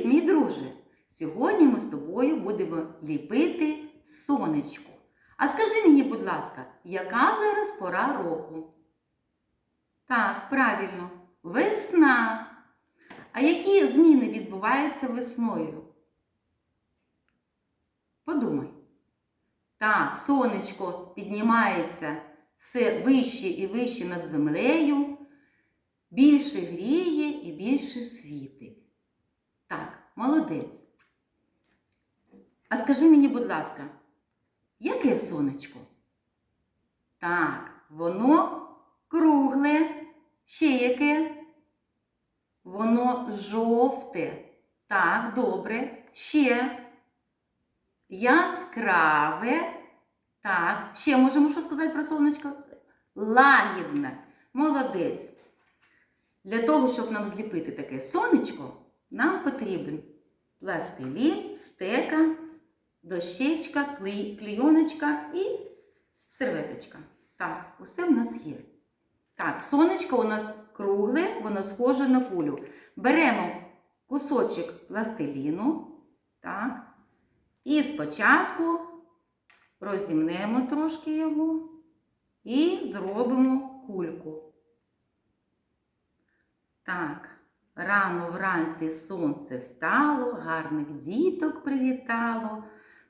Привіт, мій друже! Сьогодні ми з тобою будемо ліпити сонечко. А скажи мені, будь ласка, яка зараз пора року? Так, правильно, весна. А які зміни відбуваються весною? Подумай. Так, сонечко піднімається все вище і вище над землею, більше гріє і більше світить. Так, молодець. А скажи мені, будь ласка, яке сонечко? Так, воно кругле. Ще яке? Воно жовте. Так, добре. Ще. Яскраве. Так, ще можемо що сказати про сонечко? Лагідне. Молодець. Для того, щоб нам зліпити таке сонечко, нам потрібен пластилін, стека, дощечка, клей- клейоночка і серветочка. Так, усе в нас є. Так, сонечко у нас кругле, воно схоже на кулю. Беремо кусочок пластиліну. Так. І спочатку розімнемо трошки його і зробимо кульку. Так, рано вранці сонце встало, гарних діток привітало,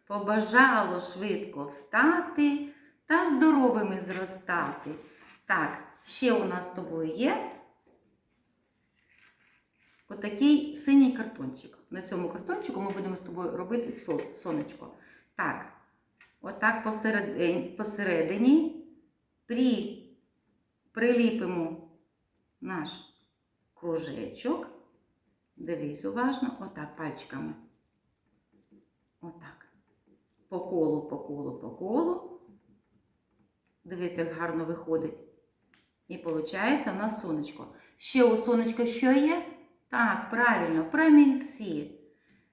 побажало швидко встати та здоровими зростати. Так, ще у нас з тобою є отакий синій картончик. На цьому картончику ми будемо з тобою робити сонечко. Так, отак посередині, посередині при, приліпимо наш кружечок. Дивись уважно, отак пальчиками. Отак. По колу, по колу, по колу. Дивись, як гарно виходить. І виходить у нас сонечко. Ще у сонечка що є? Так, правильно, промінці.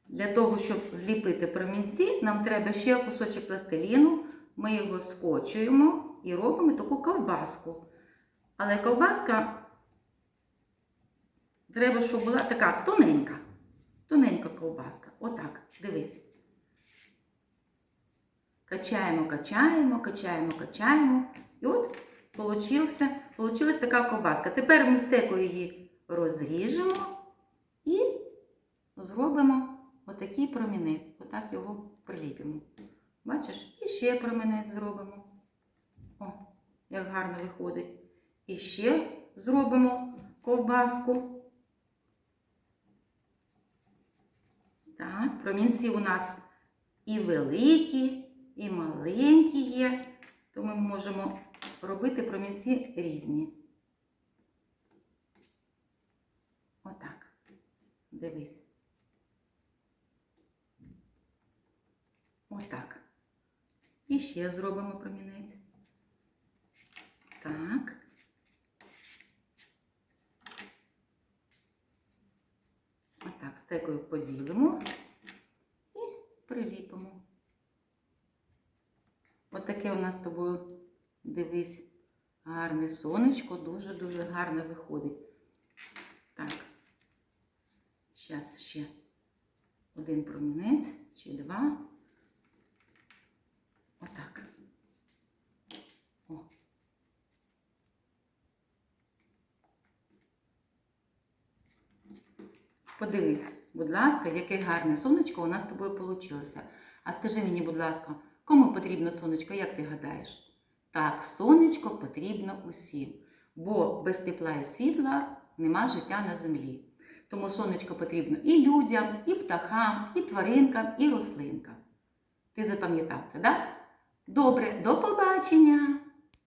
Для того, щоб зліпити промінці, нам треба ще кусочок пластиліну. Ми його скочуємо і робимо таку ковбаску. Але ковбаска треба, щоб була така тоненька. Тоненька ковбаска. Отак, дивись. Качаємо, качаємо, качаємо, качаємо. І от получився, получилась така ковбаска. Тепер ми стекою її розріжемо і зробимо отакий промінець. Отак його приліпимо. Бачиш? І ще промінець зробимо. О, як гарно виходить. І ще зробимо ковбаску. Так, промінці у нас і великі, і маленькі є, то ми можемо робити промінці різні. Отак. Дивись. Отак. І ще зробимо промінець. Так. Стекою поділимо і приліпимо. Отаке у нас з тобою, дивись, гарне сонечко, дуже-дуже гарно виходить. Так, зараз ще один промінець чи два. Отак. О. Подивись, будь ласка, яке гарне сонечко у нас з тобою вийшло. А скажи мені, будь ласка, кому потрібно сонечко, як ти гадаєш? Так, сонечко потрібно усім, бо без тепла і світла нема життя на землі. Тому сонечко потрібно і людям, і птахам, і тваринкам, і рослинкам. Ти запам'ятав це, так? Добре, до побачення!